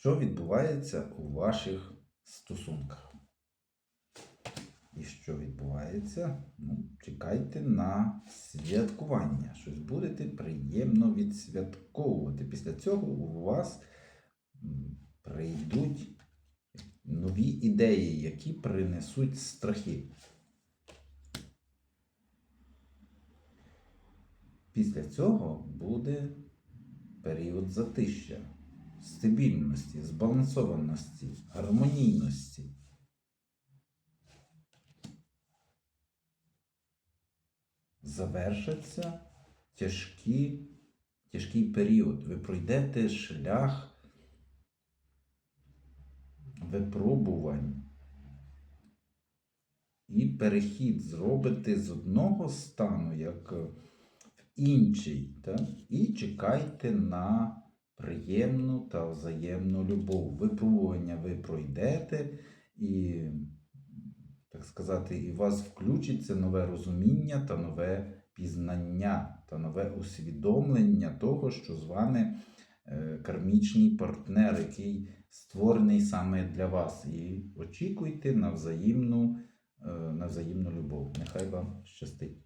що відбувається у ваших стосунках. І що відбувається? Ну, чекайте на святкування. Щось будете приємно відсвятковувати. Після цього у вас прийдуть нові ідеї, які принесуть страхи. Після цього буде період затища, стабільності, збалансованості, гармонійності. Завершиться тяжкі, тяжкий період. Ви пройдете шлях випробувань і перехід зробите з одного стану, як в інший. Так? І чекайте на приємну та взаємну любов. Випробування ви пройдете і, так сказати, і у вас включиться нове розуміння та нове пізнання та нове усвідомлення того, що з вами е, кармічний партнер, який створений саме для вас. І очікуйте на взаємну, е, на взаємну любов. Нехай вам щастить.